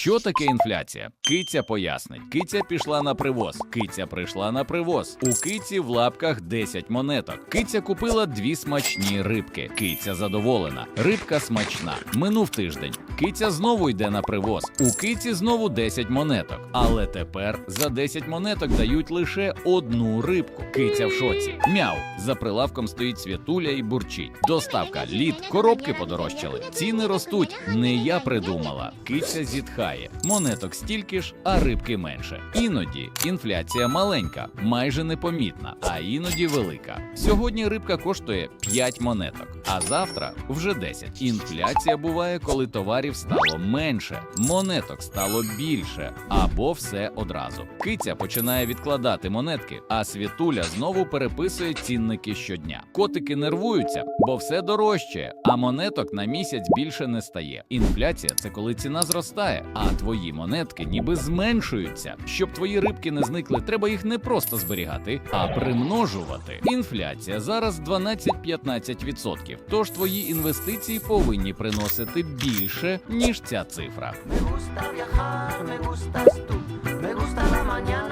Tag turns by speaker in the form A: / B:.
A: Що таке інфляція? Киця пояснить. Киця пішла на привоз. Киця прийшла на привоз. У киці в лапках 10 монеток. Киця купила дві смачні рибки. Киця задоволена. Рибка смачна. Минув тиждень. Киця знову йде на привоз. У киці знову 10 монеток. Але тепер за 10 монеток дають лише одну рибку. Киця в шоці. Мяу. За прилавком стоїть святуля і бурчить. Доставка, лід, коробки подорожчали. Ціни ростуть. Не я придумала. Киця зітхає. Монеток стільки ж, а рибки менше. Іноді інфляція маленька, майже непомітна, а іноді велика. Сьогодні рибка коштує 5 монеток, а завтра вже 10. Інфляція буває, коли товарів стало менше, монеток стало більше, або все одразу. Киця починає відкладати монетки, а світуля знову переписує цінники щодня. Котики нервуються, бо все дорожче, а монеток на місяць більше не стає. Інфляція це коли ціна зростає, а твої монетки ніби зменшуються. Щоб твої рибки не зникли, треба їх не просто зберігати, а примножувати. Інфляція зараз 12-15%. Тож твої інвестиції повинні приносити більше ніж ця цифра.
B: Me gusta viajar, me gusta tú, me gusta la.